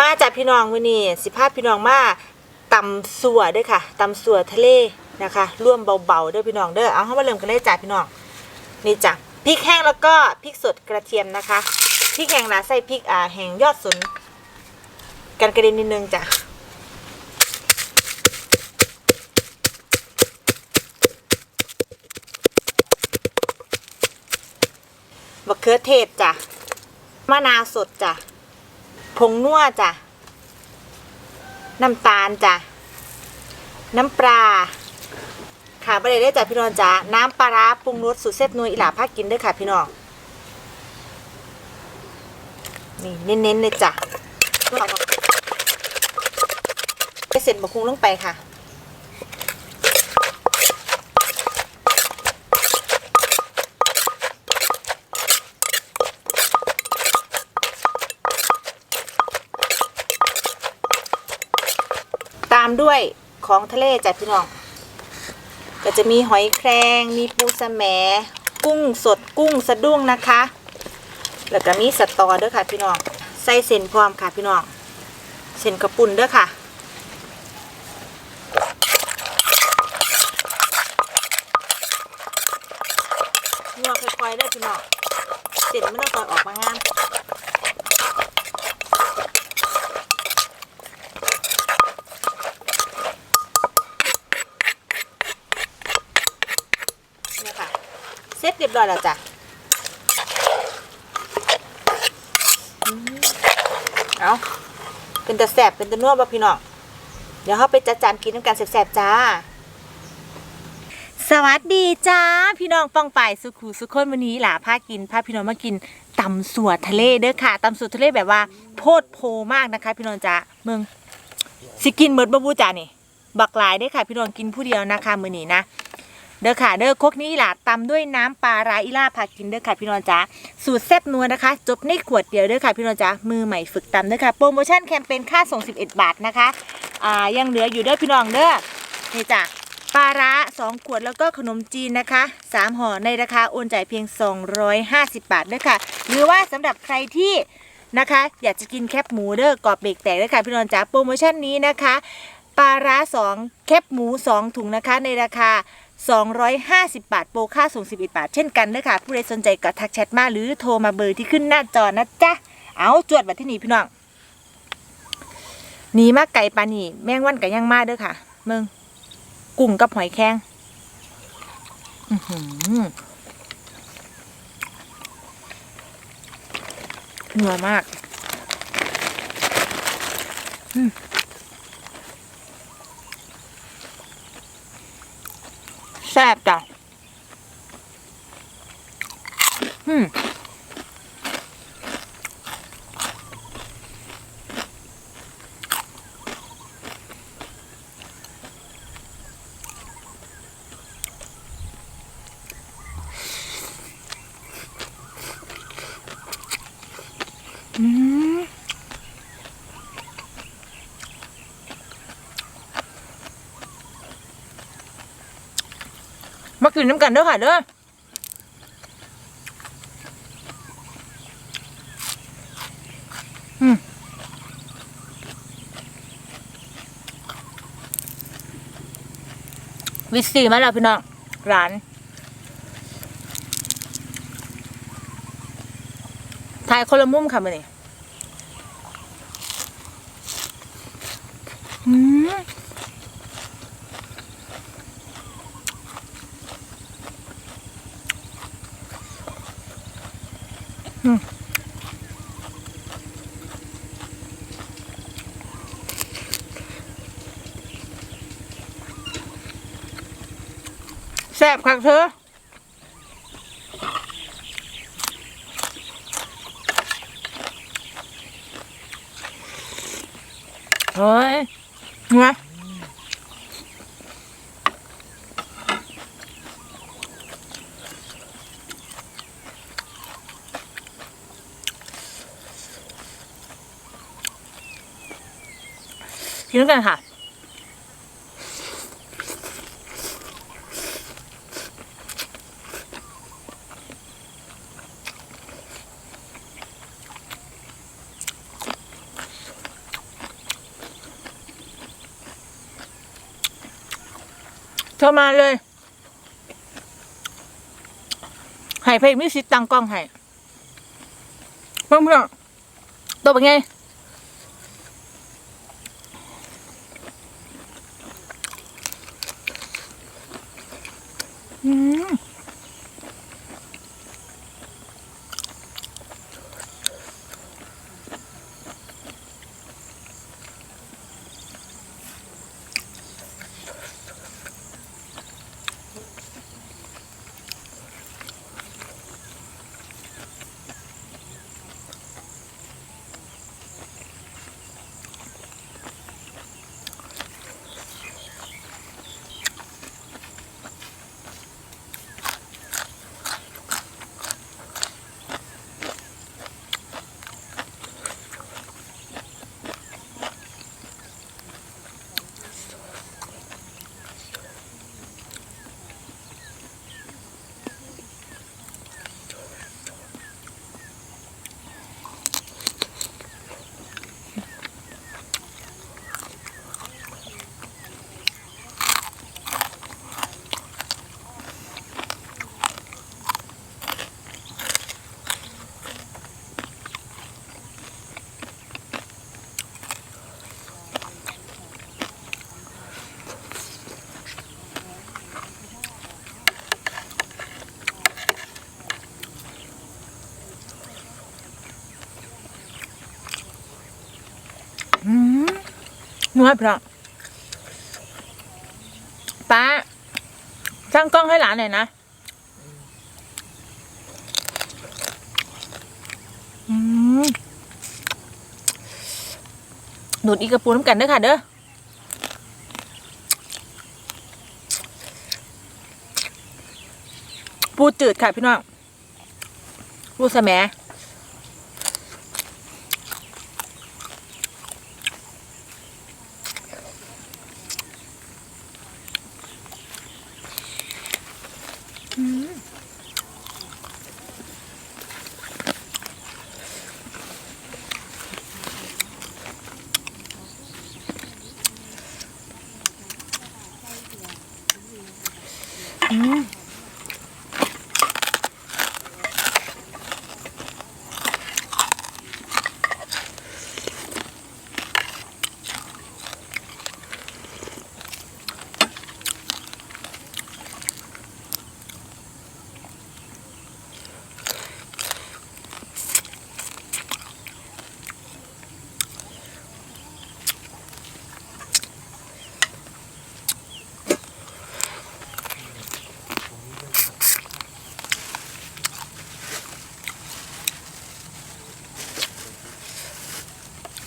มาจากพี่น้องมื้อนี้สิพาพี่น้องมาตำสัวด้วยค่ะตำสัวทะเลนะคะร่วมเบาๆด้อพี่น้องเด้อเอาเข้ามาเริ่มกันเลยจ้ะพี่น้องนี่จ้ะพริกแห้งแล้วก็พริกสดกระเทียมนะคะพริกแห้งนะใส่พริกอ่าแห้งยอดสนกันกระเด็นนิดนึงจ้ะมะเขือเทศจ้ะมะนาวสดจ้ะ ผงนัวจ้ะ น้ำตาลจ้ะ น้ำปลาค่ะประเดี๋ยวได้จ้ะพี่น้องจ้ะน้ำปลาร้าปรุงรสสูตรเซฟนัวอิหลาพากินด้วยค่ะ พี่น้องนี่เน้นๆเลยจ้ะเสร็จบะคุงลงไปค่ะามด้วยของทะเลจ้ะพี่น้อง ก็จะมีหอยแครง มีปูสแสมกุ้งสดกุ้งสะดุ้งนะคะ แล้วก็มีสตอด้วยค่ะพี่น้อง ใส่เส้นพร้อมค่ะพี่น้อง เส้นกระปุ่นด้วยค่ะ นัวค่อยๆได้อพี่น้อง เส้นไม่ต้องคอยออกมางาม เนี่ยค่ะ เสร็จเรียบร้อยแล้วจ้ะเอาเป็นตะแสบเป็นตะนัวบ่พี่น้องเดี๋ยวเขาไปจัดจานกินน้ำกันแสบๆจ้า สวัสดีจ้า พี่น้องป้องป่ายสุขูสุขคนวันนี้หล่าพากินพาพี่น้องมากินตำสัวทะเลเด้อค่ะตำสัวทะเลแบบว่า โพดโพมากนะคะ พี่น้องจ้าเมืองสิกินเมิดบ่บูจ้านี่บักหลายเด้อค่ะ พี่น้องกินผู้เดียวนะคะมื้อนี้นะ เด้อค่ะ เด้อคกนี้ล่ะตำด้วยน้ำปลาร้าอิล่าพากินเด้อค่ะพี่น้องจ๋าสูตรแซ่บนัวนะคะ จบในขวดเดียวเด้อค่ะพี่น้องจ๋ามือใหม่ฝึกตำเด้อค่ะโปรโมชั่นแคมเปญค่าส่ง 11 บาทนะคะอ่ายังเหลืออยู่เด้อพี่น้องเด้อนี่จ้ะปลาร้า2 ขวดแล้วก็ขนมจีนนะคะ 3ห่อในราคาโอนจ่ายเพียง 250 บาทเด้อค่ะ หรือว่าสำหรับใครที่นะคะ อยากจะกินแคบหมูเด้อกรอบเบรกแตกเด้อค่ะพี่น้องจ๋าโปรโมชั่นนี้นะคะปลาร้า2แคบหมู 2 ถุงนะคะในราคา 250 บาท โปรค่าส่ง 11 บาท เช่นกันเด้อค่ะ ผู้ใดสนใจก็ทักแชทมาหรือโทรมาเบอร์ที่ขึ้นหน้าจอนะจ๊ะ เอาจวดบัดที่นี่พี่น้องหนีมาไก่ปลานี่แมงวันกับยังมาเด้อค่ะมืองกุ้งกับหอยแครงหือเหนือมาก อืม ซ่บจ้ะอืม กินน้ำกันเด้อค่ะเด้อวิสซี่มาแล้วพี่น้องร้านถ่ายคนละมุมค่ะมื่อนี้ แซ่บคักเธอเฮ้ยไงกินด้วยกันค่ะ โทรมาเลยให้เพลงมิสิตตังกล้องให้เพื่อนเพื่อนๆตัวเป็นไง นัวเพราะป้าช่างกล้องให้หลานหน่อยนะอืมดูอีกระปูน้ำกันเด้อค่ะ เด้อปูจืดค่ะพี่น้องปูสแหม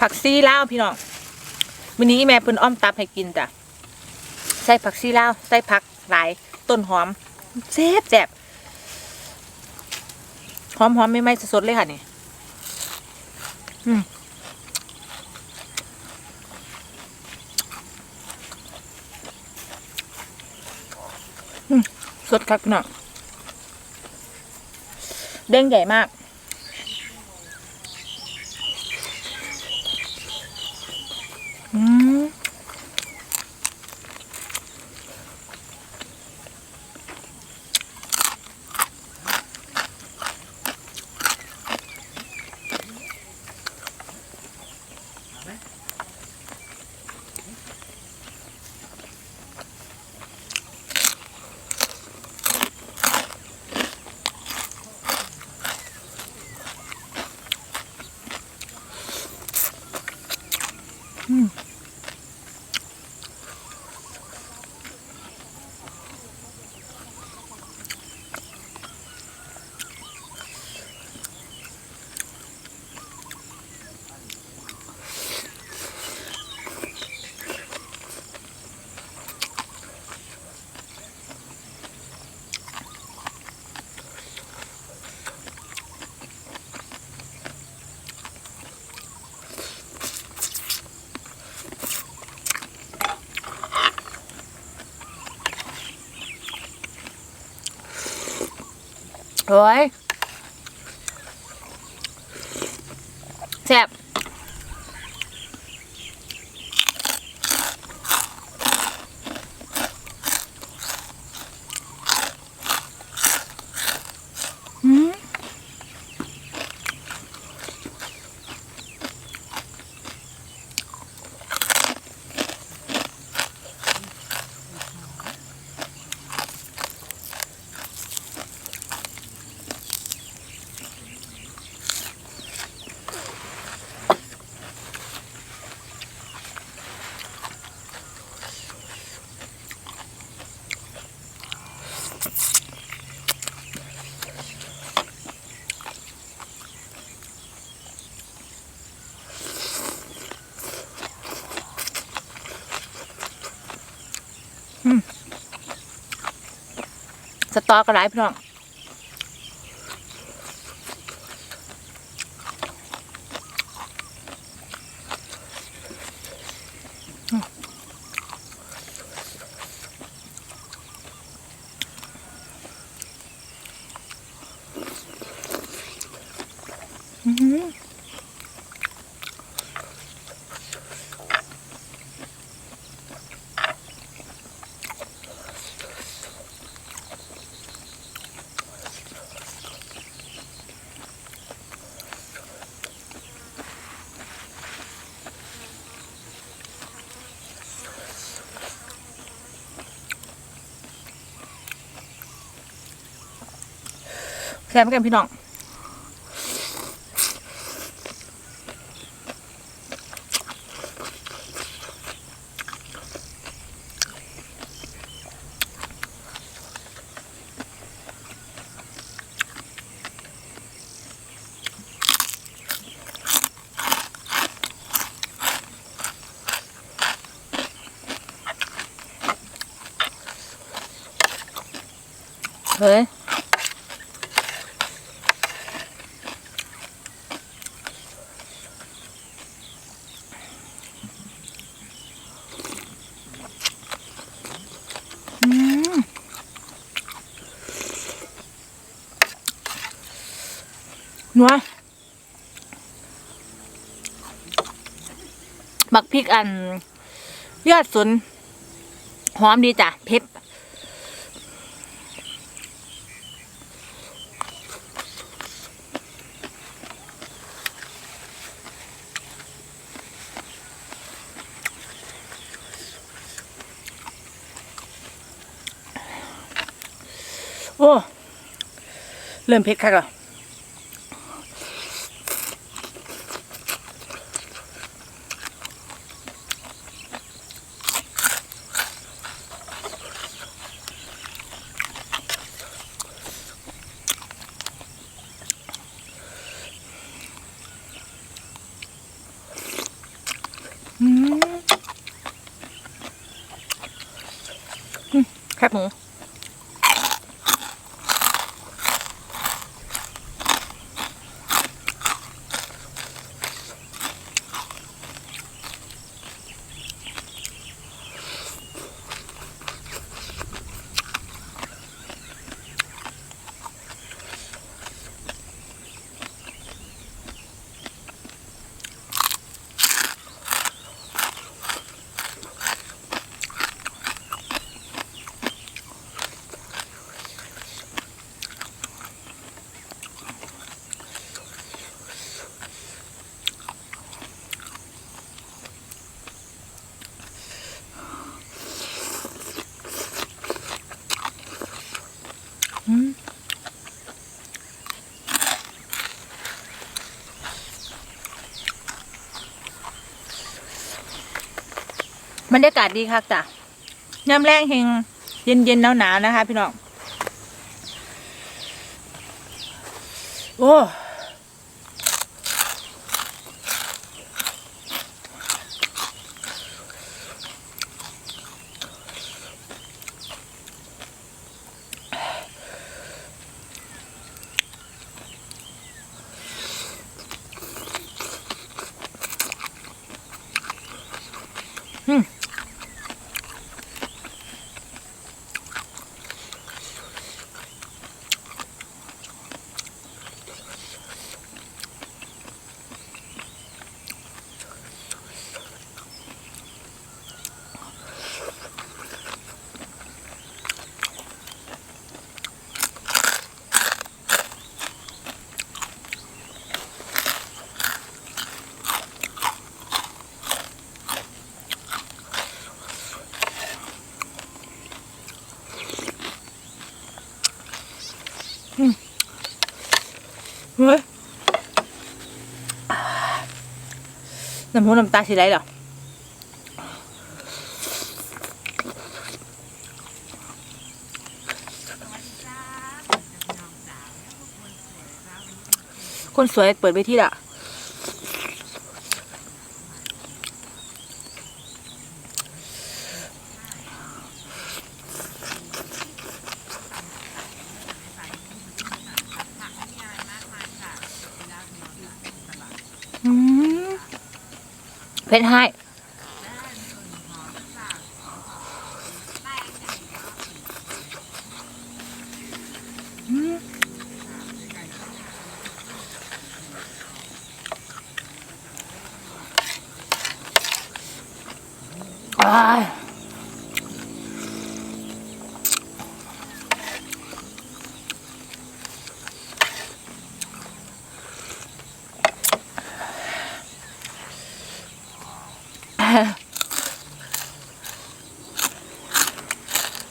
ผักซีลาวพี่น้องวันนี้แม่เพิ่นอ้อมตับให้กินจ้ะใส่ผักซีลาวใส่ผักหลายต้นหอมแซ่บแซ่บหอมหอมไม่ไหม้สดๆเลยค่ะนี่สดครับพี่น้องเด้งใหญ่มาก โอ้ยแซ่บ ตอก็หลายพี่น้อง แซ่บกันพี่น้องเฮ้ย อืม นัวบักพริกอัน ยอดสนหอมดีจ้ะเผ็ดโอ้ เริ่มเผ็ดคักแล้ว แคบหมู บรรยากาศดีค่ะจ้ะยามแรงเฮงเย็นเย็นหนาวหนาวนะคะ พี่น้อง โอ้ เฮ้ยน้ำหูน้ำตาสิไรหรอคนสวยเปิดไปที่ละ เพชรให้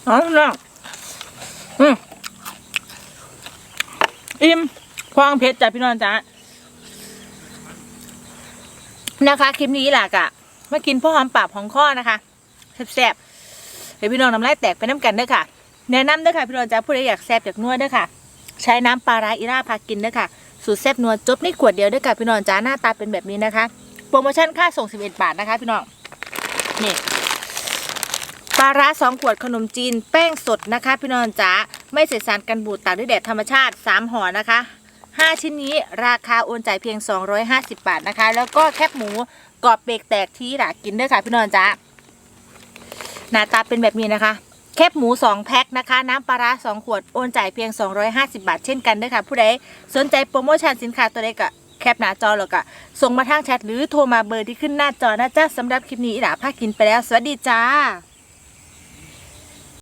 อ๋อน้องอืมอิ่มความเผ็ดจ้ะพี่น้องจ้ะนะคะ คลิปนี้หล่ะกะมากินพ่อหอมปากของข้อนะคะแซ่บๆเดี๋ยวพี่น้องน้ำลายแตกไปน้ำกันเด้อค่ะแนะนำเด้อค่ะพี่น้องจ้ะผู้ใดอยากแซ่บอยากนัวเด้อค่ะ ใช้น้ำปลาร้าอีราพากินเด้อค่ะสูตรแซ่บนัวจบในขวดเดียวเด้อค่ะพี่น้องจ้าหน้าตาเป็นแบบนี้นะคะ โปรโมชั่นค่าส่ง 11 บาทนะคะ พี่น้องนี่ปลาร้าสองขวดขนมจีน แป้งสดนะคะ พี่น้องจ้าไม่ใส่สารกันบูดตากด้วยแดดธรรมชาติ 3ห่อนะคะ 5 ชิ้นนี้ราคาโอนจ่ายเพียง 250 บาทนะคะ แล้วก็แคบหมูกรอบเบรกแตกที่หลากินด้อค่ะ พี่น้องจ้าหน้าตาเป็นแบบนี้นะคะ แคบหมู 2 แพ็คนะคะ น้ำปลาร้า2ขวดโอนจ่ายเพียง 250 บาท เช่นกันด้อค่ะ ผู้ใดสนใจโปรโมชั่นสินค้าตัวใดก็ แคปหน้าจอแล้วก็ส่งมาทางแชทหรือโทรมาเบอร์ที่ขึ้นหน้าจอนะจ๊ะสำหรับคลิปนี้อีหลาพากินไปแล้ว สวัสดีจ้า